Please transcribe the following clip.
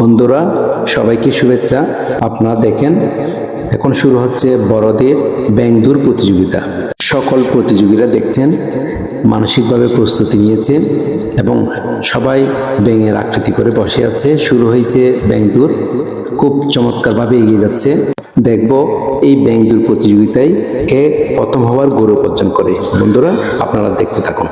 বন্ধুরা, সবাইকে শুভেচ্ছা। আপনারা দেখেন, এখন শুরু হচ্ছে বড়দের ব্যাংদুর প্রতিযোগিতা। সকল প্রতিযোগীরা দেখছেন, মানসিকভাবে প্রস্তুতি নিয়েছে এবং সবাই ব্যাঙের আকৃতি করে বসে আছে। শুরু হয়েছে ব্যাংদুর। খুব চমৎকারভাবে এগিয়ে যাচ্ছে। দেখব এই ব্যাংদুর প্রতিযোগিতায় কে প্রথম হওয়ার গৌরব অর্জন করে। বন্ধুরা, আপনারা দেখতে থাকুন।